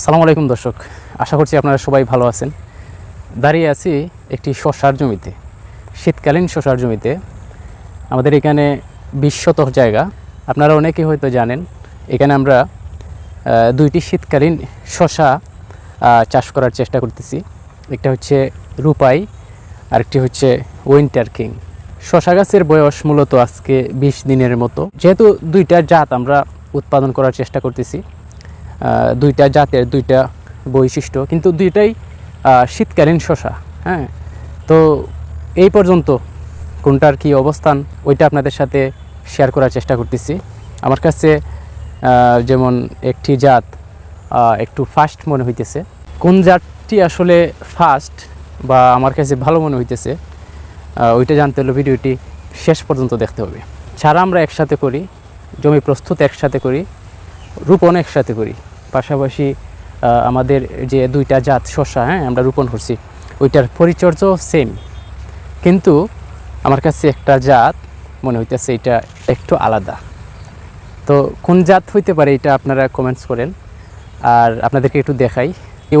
আসসালামু আলাইকুম দর্শক। আশা করছি আপনারা সবাই ভালো আছেন। দাঁড়িয়ে আছি একটি শশার জমিতে, শীতকালীন শশার জমিতে। আমাদের এখানে বিশ শতক জায়গা। আপনারা অনেকেই হয়তো জানেন, এখানে আমরা দুইটি শীতকালীন শশা চাষ করার চেষ্টা করতেছি। একটা হচ্ছে রূপাই, আরেকটি হচ্ছে উইন্টার কিং। শশা গাছের বয়স মূলত আজকে বিশ দিনের মতো। যেহেতু দুইটা জাত আমরা উৎপাদন করার চেষ্টা করতেছি দুইটা জাতের দুইটা বৈশিষ্ট্য, কিন্তু দুইটাই শীতকালীন শশা হ্যাঁ? তো এই পর্যন্ত কোনটার কি অবস্থান, ওইটা আপনাদের সাথে শেয়ার করার চেষ্টা করতেছি। আমার কাছে যেমন একটি জাত একটু ফাস্ট মনে হইতেছে। কোন জাতটি আসলে ফাস্ট বা আমার কাছে ভালো মনে হইতেছে ওইটা জানতে হলে ভিডিওটি শেষ পর্যন্ত দেখতে হবে। ছাড়া আমরা একসাথে করি, জমি প্রস্তুত একসাথে করি, রোপণ একসাথে করি। পাশাপাশি আমাদের যে দুইটা জাত শস্যা হ্যাঁ আমরা রোপণ করছি, ওইটার পরিচর্যাও সেম কিন্তু আমার কাছে একটা জাত মনে হইতেছে এটা একটু আলাদা। তো কোন জাত হইতে পারে এটা আপনারা কমেন্টস করেন। আর আপনাদেরকে একটু দেখাই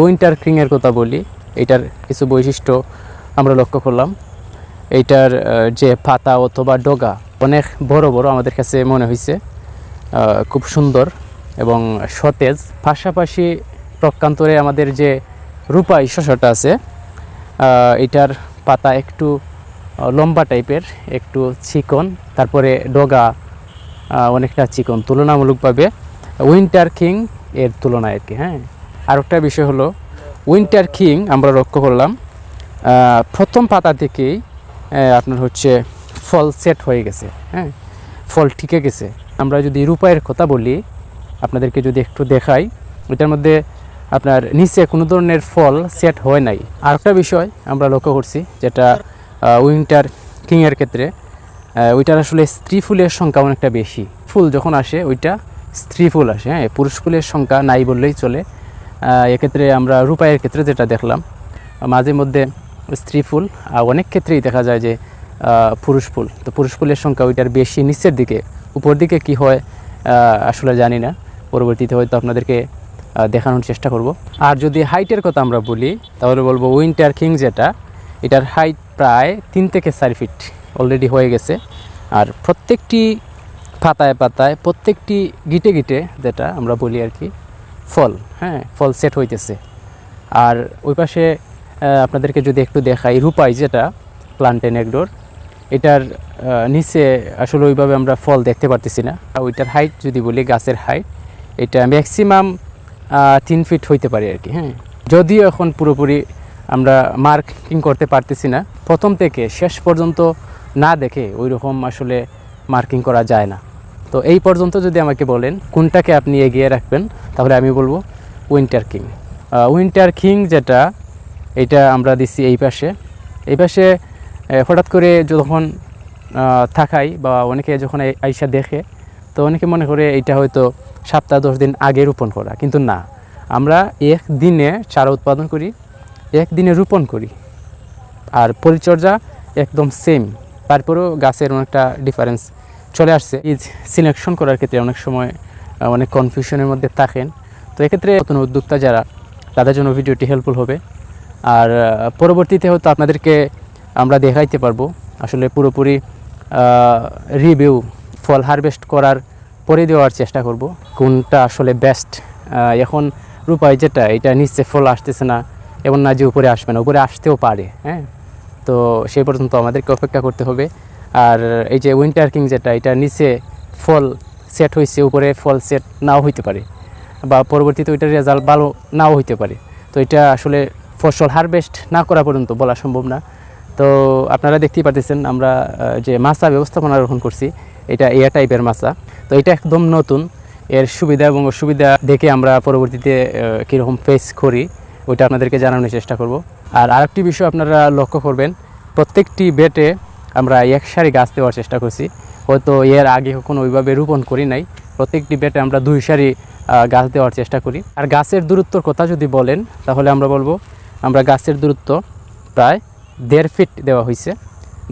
উইন্টার ক্রিংয়ের কথা বলি, এটার কিছু বৈশিষ্ট্য আমরা লক্ষ্য করলাম। এইটার যে পাতা অথবা ডগা অনেক বড় বড় আমাদের কাছে মনে হয়েছে খুব সুন্দর। এবং সতেজ। পাশাপাশি প্রকান্তরে আমাদের যে রূপাই শস্যটা আছে এটার পাতা একটু লম্বা টাইপের, একটু চিকন, তারপরে ডগা অনেকটা চিকন, তুলনামূলকভাবে উইন্টার কিং এর তুলনায় আর কি হ্যাঁ। আর একটা বিষয় হলো, উইন্টার কিং আমরা লক্ষ্য করলাম প্রথম পাতা থেকেই আপনার হচ্ছে ফল সেট হয়ে গেছে হ্যাঁ। ফল ঠিকে গেছে। আমরা যদি রূপায়ের কথা বলি আপনাদেরকে যদি একটু দেখাই, এটার মধ্যে আপনার নিচে কোনো ধরনের ফল সেট হয় নাই। আর একটা বিষয় আমরা লক্ষ্য করছি, যেটা উইন্টার কিংয়ের ক্ষেত্রে ওইটার আসলে স্ত্রী ফুলের সংখ্যা অনেকটা বেশি। ফুল যখন আসে, ওইটা স্ত্রী ফুল আসে হ্যাঁ পুরুষ ফুলের সংখ্যা নাই বললেই চলে। এক্ষেত্রে আমরা রূপায়ের ক্ষেত্রে যেটা দেখলাম, মাঝে মধ্যে স্ত্রী ফুল, আর অনেক ক্ষেত্রেই দেখা যায় যে পুরুষ ফুল। তো পুরুষ ফুলের সংখ্যা ওইটার বেশি, নিচের দিকে, উপর দিকে কি হয় আসলে জানি না। পরবর্তীতে হয়তো আপনাদেরকে দেখানোর চেষ্টা করব। আর যদি হাইটের কথা আমরা বলি, তাহলে বলব উইন্টার কিং যেটা, এটার হাইট প্রায় তিন থেকে চার ফিট অলরেডি হয়ে গেছে। আর প্রত্যেকটি পাতায় পাতায়, প্রত্যেকটি গিটে গিটে যেটা আমরা বলি আর কি ফল হ্যাঁ ফল সেট হইতেছে। আর ওই পাশে আপনাদেরকে যদি একটু দেখাই, রূপাই যেটা প্লান্টেন একডোর এটার নিচে আসলে ওইভাবে আমরা ফল দেখতে পারতেছি না। ওইটার হাইট যদি বলি, গাছের হাইট এটা ম্যাক্সিমাম তিন ফিট হইতে পারে আর কি হ্যাঁ। যদিও এখন পুরোপুরি আমরা মার্কিং করতে পারতেছি না, প্রথম থেকে শেষ পর্যন্ত না দেখে ওই রকম আসলে মার্কিং করা যায় না। তো এই পর্যন্ত যদি আমাকে বলেন কোনটাকে আপনি এগিয়ে রাখবেন, তাহলে আমি বলব উইন্টার কিং উইন্টার কিং যেটা, এটা আমরা দিচ্ছি এই পাশে। এই পাশে হঠাৎ করে যখন থাকাই বা অনেকে যখন আইসা দেখে, তো অনেকে মনে করে এটা হয়তো সপ্তাহ দশ দিন আগে রোপণ করা। কিন্তু না, আমরা এক দিনে চারা উৎপাদন করি, এক দিনে রোপণ করি। আর পরিচর্যা একদম সেম তারপরেও গাছের অনেকটা ডিফারেন্স চলে আসছে। বীজ সিলেকশন করার ক্ষেত্রে অনেক সময় অনেক কনফিউশনের মধ্যে থাকেন। তো এক্ষেত্রে নতুন উদ্যোক্তা যারা, তাদের জন্য ভিডিওটি হেল্পফুল হবে। আর পরবর্তীতে হয়তো আপনাদেরকে আমরা দেখাইতে পারব। আসলে পুরোপুরি রিভিউ ফল হারভেস্ট করার পরে দেওয়ার চেষ্টা করব, কোনটা আসলে বেস্ট এখন রূপায় যেটা, এটা নিচে ফল আসতেছে না, এমন না যে উপরে আসবে না, উপরে আসতেও পারে হ্যাঁ? তো সেই পর্যন্ত আমাদেরকে অপেক্ষা করতে হবে। আর এই যে উইন্টার কিং যেটা, এটা নিচে ফল সেট হয়েছে, উপরে ফল সেট নাও হইতে পারে, বা পরবর্তীতে ওইটার রেজাল্ট ভালো নাও হইতে পারে। তো এটা আসলে ফসল হারভেস্ট না করা পর্যন্ত বলা সম্ভব না। তো আপনারা দেখতেই পারতেছেন, আমরা যে মাছা ব্যবস্থাপনা গ্রহণ করছি এটা এয়ার টাইপের মাছা। তো এটা একদম নতুন। এর সুবিধা এবং অসুবিধা দেখে আমরা পরবর্তীতে কীরকম ফেস করি, ওইটা আপনাদেরকে জানানোর চেষ্টা করব। আর আরেকটি বিষয় আপনারা লক্ষ্য করবেন, প্রত্যেকটি বেটে আমরা এক সারি গাছ দেওয়ার চেষ্টা করছি। হয়তো এর আগে কখনো ওইভাবে রোপণ করি নাই। প্রত্যেকটি বেটে আমরা দুই সারি গাছ দেওয়ার চেষ্টা করি। আর গাছের দূরত্বর কথা যদি বলেন, তাহলে আমরা বলব, আমরা গাছের দূরত্ব প্রায় দেড় ফিট দেওয়া হয়েছে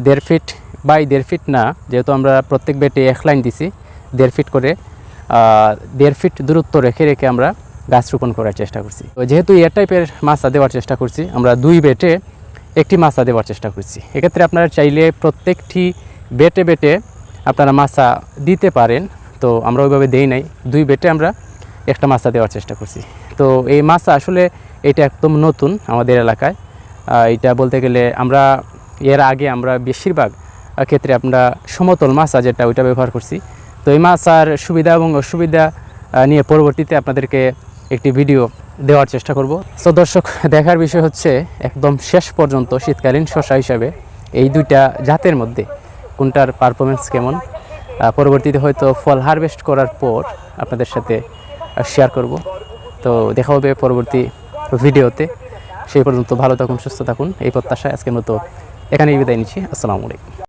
দেড় ফিট বাই দেড় ফিট না, যেহেতু আমরা প্রত্যেক বেটে এক লাইন দিছি, দেড় ফিট করে দেড় ফিট দূরত্ব রেখে রেখে আমরা গাছ রোপণ করার চেষ্টা করছি। তো যেহেতু এয়ার টাইপের মাছা দেওয়ার চেষ্টা করছি, আমরা দুই বেটে একটি মাছা দেওয়ার চেষ্টা করছি। এক্ষেত্রে আপনারা চাইলে প্রত্যেকটি বেটে বেটে আপনারা মাছা দিতে পারেন, তো আমরা ওইভাবে দেই নাই। দুই বেটে আমরা একটা মাছা দেওয়ার চেষ্টা করছি। তো এই মাছা আসলে এটা একদম নতুন আমাদের এলাকায়। এটা বলতে গেলে আমরা, এর আগে আমরা বেশিরভাগ ক্ষেত্রে আমরা সমতল মাছা যেটা, ওইটা ব্যবহার করছি। তো এই মাছার সুবিধা এবং অসুবিধা নিয়ে পরবর্তীতে আপনাদেরকে একটি ভিডিও দেওয়ার চেষ্টা করব। তো দর্শক, দেখার বিষয় হচ্ছে, একদম শেষ পর্যন্ত শীতকালীন শশা হিসাবে এই দুইটা জাতের মধ্যে কোনটার পারফরমেন্স কেমন পরবর্তীতে হয়তো ফল হারভেস্ট করার পর আপনাদের সাথে শেয়ার করব। তো দেখা হবে পরবর্তী ভিডিওতে। সেই পর্যন্ত ভালো থাকুন, সুস্থ থাকুন। এই প্রত্যাশায় আজকের মতো এখানেই বিদায় নিচ্ছি। আসসালামু আলাইকুম।